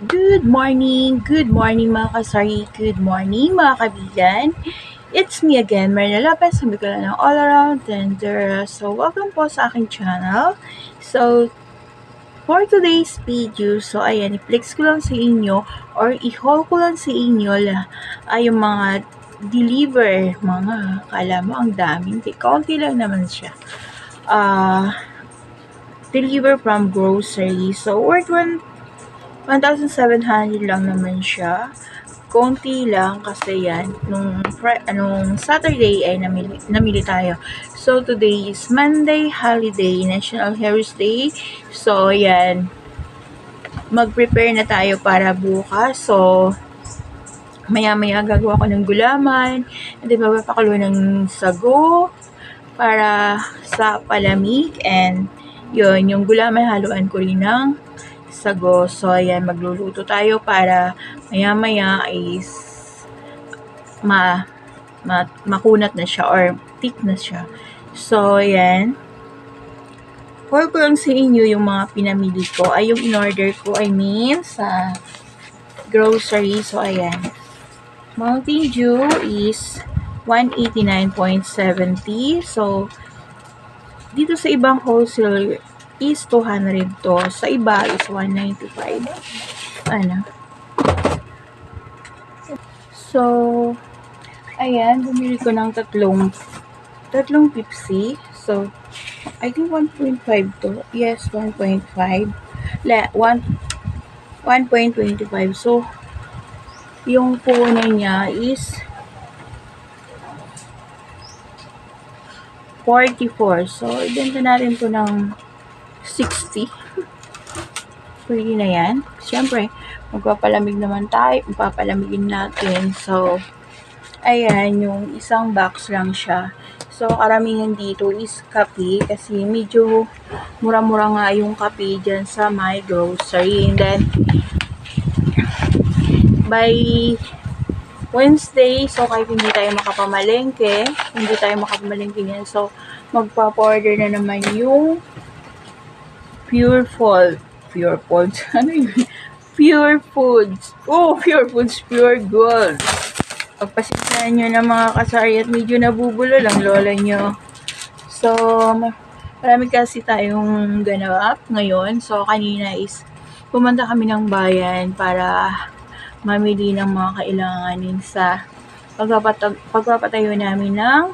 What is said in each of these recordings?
Good morning, good morning mga kasari, good morning mga kabigan. It's me again, Marina Lopez, sabi ko lang ng All Around Tender. So, welcome po sa aking channel. So, for today's video, so ayan, i-flex ko lang sa inyo or i-haul ko lang sa inyo ay yung mga deliver, mga, kala mo ang daming, kaunti lang naman siya. Ah, deliver from grocery. So, worth one 1,700 lang naman siya. Konti lang kasi yan. Nung, anong Saturday ay namili, namili tayo. So, today is Monday, holiday, National Heroes Day. So, yan. Mag-prepare na tayo para bukas. So, maya-maya gagawa ko ng gulaman. And then, ng sago para sa palamig. And, yun, yung gulaman haluan ko rin ng sago. So, ayan, magluluto tayo para maya-maya is ma, ma, makunat na siya or thick na siya. So, ayan. For ko lang sa inyo yung mga pinamili ko ay yung in-order ko, I mean, sa grocery. So, ayan. Mountain Dew is 189.70. So, dito sa ibang wholesale is 200 to. Sa iba is 195. Ano? So, ayan, bumili ko ng tatlong tatlong Pepsi. So, I think 1.5 to. Yes, 1.5. La, 1 1.25. So, yung puhunan niya is 44. So, ibenta natin to ng 60. Pwede na yan. Siyempre, magpapalamig naman tayo. Magpapalamigin natin. So, ayan, yung isang box lang siya. So, karamihan dito is kape kasi medyo mura-mura nga yung kape dyan sa my grocery. And then, by Wednesday, so kahit hindi tayo makapamalengke, hindi tayo makapamalengke niyan. So, magpa-order na naman yung Pure Food. Pure Foods. Ano yun? Pure Foods. Oh, Pure Foods, Pure Gold. Pagpasensyahan nyo na mga kasari at medyo nabubulo lang lola nyo. So, marami kasi tayong ganap ngayon. So, kanina is pumunta kami ng bayan para mamili ng mga kailanganin sa pagpapatayo namin ng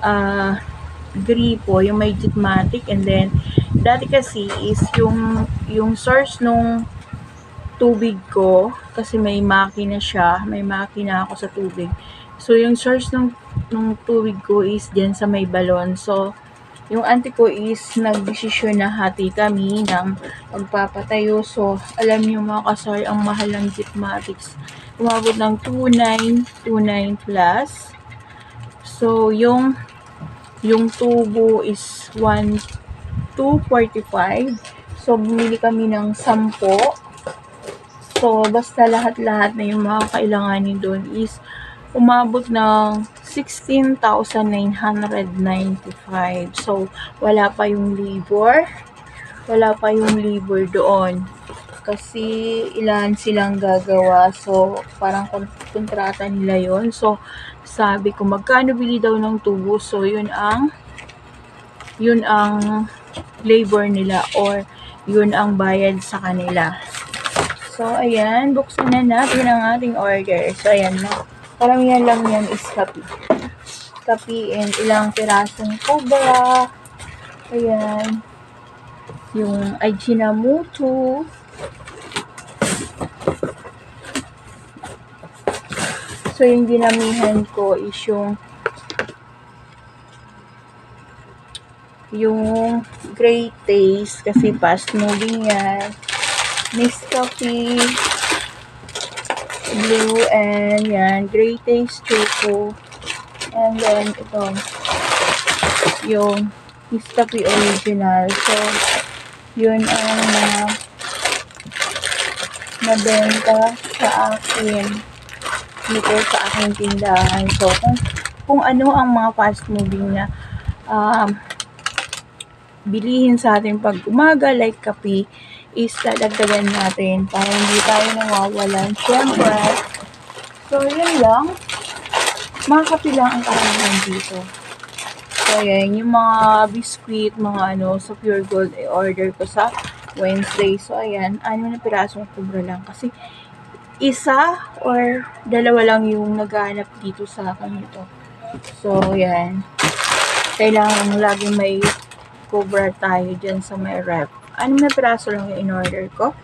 uh, gripo, yung may jitmatic and then dati kasi is yung yung source nung tubig ko kasi may makina siya, may makina ako sa tubig. So yung source ng nung tubig ko is diyan sa may balon. So yung auntie ko is nagdesisyon na hati kami ng magpapatayo. So, alam niyo mga kasar, ang mahal ng Gitmatics. Umabot ng 2.9, 2.9 plus. So, yung yung tubo is 1, 2.45. So, bumili kami ng 10. So, basta lahat-lahat na yung mga kailanganin doon is umabot ng 16,995. So, wala pa yung labor. Wala pa yung labor doon. Kasi ilan silang gagawa. So, parang kontrata nila yon So, sabi ko, magkano bili daw ng tubo? So, yun ang yun ang labor nila or yun ang bayad sa kanila. So, ayan, buksan na natin ang ating order. So, ayan na. Karamihan lang yan is kape. Kape and ilang pirasong cobra. Ayan. Yung Ajinomoto. So, yung dinamihan ko is yung yung great taste kasi fast moving yan. Nescafe blue and yan, gray taste choco. And then ito yung Nescafe original. So, yun ang mga nabenta sa akin dito sa aking tindahan. So, kung, kung ano ang mga fast moving na um, bilihin sa ating pag umaga like kape is dadagdagan natin para hindi tayo nawawalan. Siyempre, so yun lang. Mga kape lang ang karamihan dito. So, ayan, yung mga biscuit, mga ano, sa Pure Gold, i-order ko sa Wednesday. So, ayan, ano na pirasong kubra lang. Kasi, isa or dalawa lang yung naghahanap dito sa akin ito. So, ayan. Kailangan laging may cobra tayo dyan sa may rep. Ano na piraso lang yung in-order ko.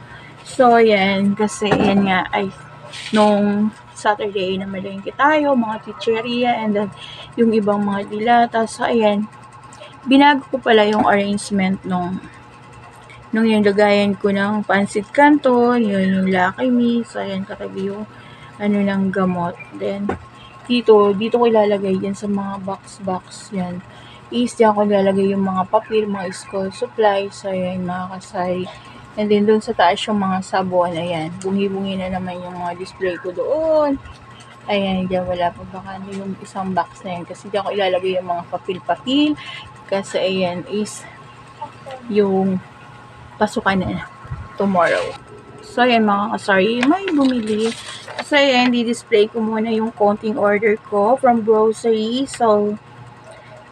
So, ayan. Kasi, ayan nga, ay, nung Saturday na malengke tayo, mga chicheria, and then yung ibang mga dilata. So, ayan, binago ko pala yung arrangement nung nung yung lagayan ko ng pansit canton, yun yung Lucky Me, so ayan, katabi yung ano ng gamot. Then, dito, dito ko ilalagay yan sa mga box-box yan. Is, diyan ko ilalagay yung mga papel, mga school supplies, so ayan, mga kasari. And then, doon sa taas yung mga sabon, ayan, bungi-bungi na naman yung mga display ko doon. Ayan, dyan wala pa baka ano yung isang box na yan. Kasi dyan ko ilalagay yung mga papel-papel. Kasi ayan is yung pasukan na tomorrow. So, ayan mga kasari, may bumili. So, ayan, di-display ko muna yung konting order ko from grocery. So,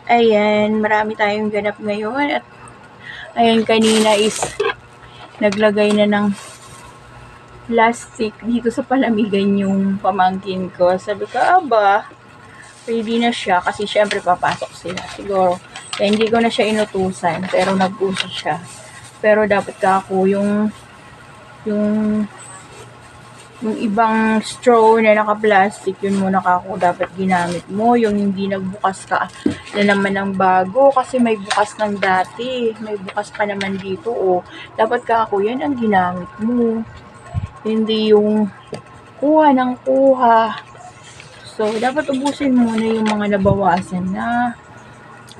ayan, marami tayong ganap ngayon. At, ayan, kanina is naglagay na ng plastic dito sa palamigan yung pamangkin ko. Sabi ko, aba, ready na siya kasi syempre papasok sila. Siguro, kaya hindi ko na siya inutusan pero nag-uso siya. Pero dapat ka ako yung yung yung ibang straw na naka-plastic, yun muna ka ako dapat ginamit mo. Yung hindi nagbukas ka na naman ng bago kasi may bukas ng dati. May bukas ka naman dito. O, dapat ka ako, yan ang ginamit mo. Hindi yung kuha ng kuha. So, dapat ubusin muna yung mga nabawasan na.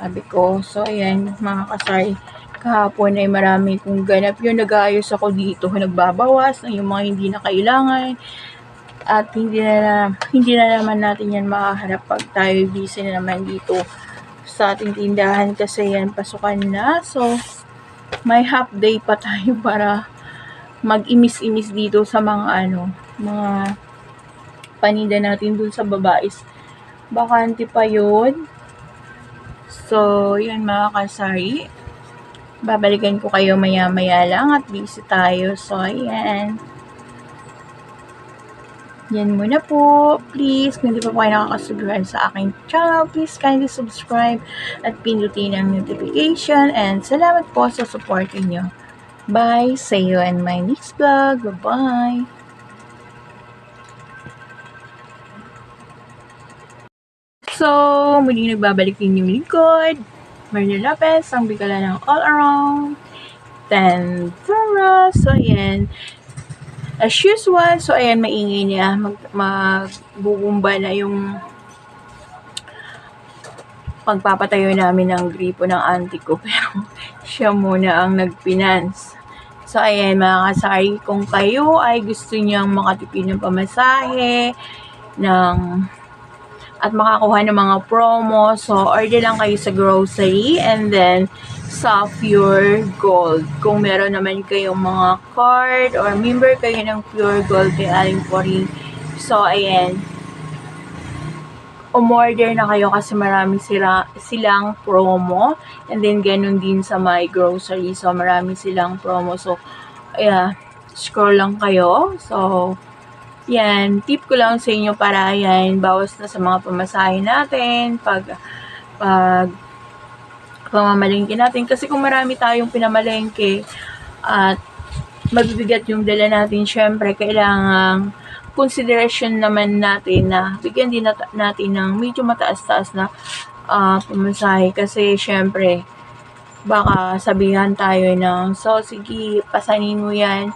Sabi ko, so ayan, mga kasay, kahapon ay marami kong ganap yun. Nag-aayos ako dito, nagbabawas ng yung mga hindi na kailangan. At hindi na, hindi na naman natin yan makaharap pag tayo busy na naman dito sa ating tindahan kasi yan pasukan na. So, may half day pa tayo para mag-imis-imis dito sa mga ano, mga paninda natin dun sa babais. Bakante pa yun. So, yun mga kasari. Babalikan ko kayo maya-maya lang at busy tayo. So, ayan. Yan muna po. Please, kung hindi pa po kayo nakakasubscribe sa aking channel, please kindly subscribe at pindutin ang notification. And salamat po sa support niyo. Bye! See you in my next vlog. Bye-bye! So, muli nagbabalik din yung lingkod. Marina Lopez, ang bigala ng all around. Then, Flora. So, ayan. As usual, so ayan, maingay niya. Mag, magbubumba na yung pagpapatayo namin ng gripo ng auntie ko. Pero, siya muna ang nagfinance. So, ayan, mga kasari, kung kayo ay gusto niyang makatipid ng pamasahe, ng at makakuha ng mga promo. So, order lang kayo sa grocery and then sa Pure Gold. Kung meron naman kayong mga card or member kayo ng Pure Gold kay Aling Pori. So, ayan. Umorder na kayo kasi marami sila, silang promo. And then, ganun din sa my grocery. So, marami silang promo. So, ayan. Scroll lang kayo. So, yan, tip ko lang sa inyo para yan, bawas na sa mga pamasahe natin, pag, pag, pamamalengke natin. Kasi kung marami tayong pinamalengke, at mabibigat yung dala natin, syempre, kailangan consideration naman natin na bigyan din nat- natin ng medyo mataas-taas na uh, pamasahe. Kasi, syempre, baka sabihan tayo ng, so, sige, pasanin mo yan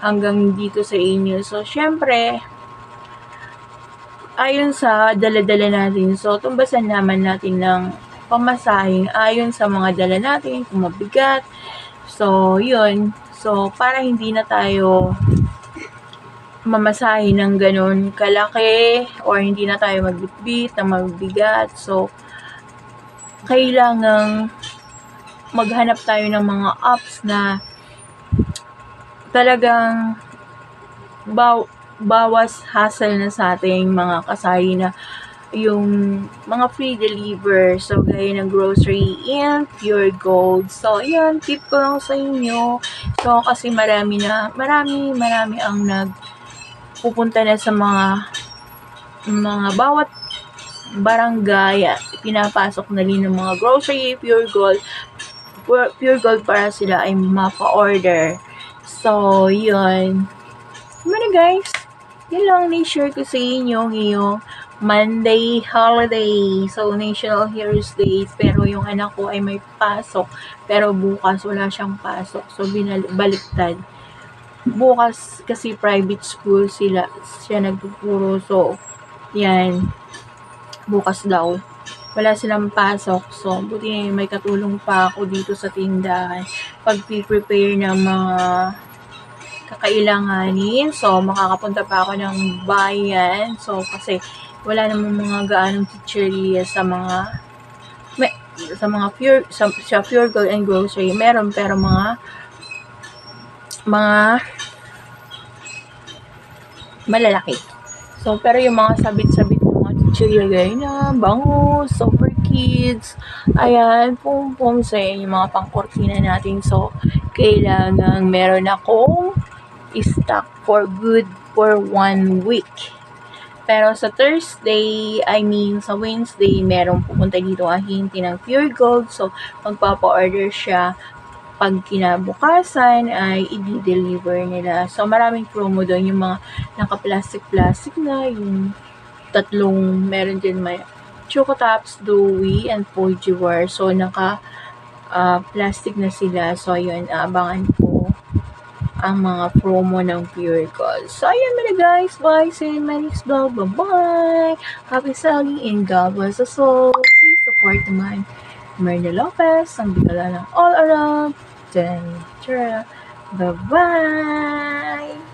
hanggang dito sa inyo. So, syempre, ayon sa dala-dala natin, so, tumbasan naman natin ng pamasahing ayon sa mga dala natin, kung mabigat. So, yun. So, para hindi na tayo mamasahe ng ganun kalaki or hindi na tayo magbitbit na mabigat. So, kailangang maghanap tayo ng mga apps na talagang baw, bawas hassle na sa ating mga kasari na yung mga free deliver. So, gaya ng grocery and pure gold. So, yan, tip ko lang sa inyo. So, kasi marami na, marami, marami ang nag pupunta na sa mga mga bawat barangay at pinapasok na rin ng mga grocery, pure gold, pure gold para sila ay mapa-order. So, yun. Ano guys, yun lang na-share ko sa inyo ngayong Monday holiday. So, National Heroes Day. Pero yung anak ko ay may pasok. Pero bukas wala siyang pasok. So, binaliktad. Bukas kasi private school sila. Siya nagtuturo. So, yan. Bukas daw. Wala silang pasok. So, buti may katulong pa ako dito sa tindahan. Pag-prepare ng mga kakailanganin. So, makakapunta pa ako ng bayan. So, kasi wala namang mga gaanong chicheria sa mga may, sa mga pure sa, sa pure gold and grocery meron pero mga mga malalaki so pero yung mga sabit-sabit ng mga chicheria gaya na bangus super kids ayan pum pum sa yung mga pangkortina natin so kailangan meron akong stock for good for one week. Pero sa Thursday, I mean sa Wednesday, merong pupunta dito ahinti ng Pure Gold. So, magpapa-order siya pag kinabukasan ay i-deliver nila. So, maraming promo doon. Yung mga naka-plastic-plastic na, yung tatlong, meron din may Choco Tops, Dewy, and Fujiware. So, naka uh, plastic na sila. So, yun, abangan po ang mga promo ng Pure Gold. So, ayan muna guys. Bye. See you next vlog. Bye-bye. Happy selling and God bless us all. Please support naman Myrna Lopez, ang bigala ng all around. Then, Bye-bye.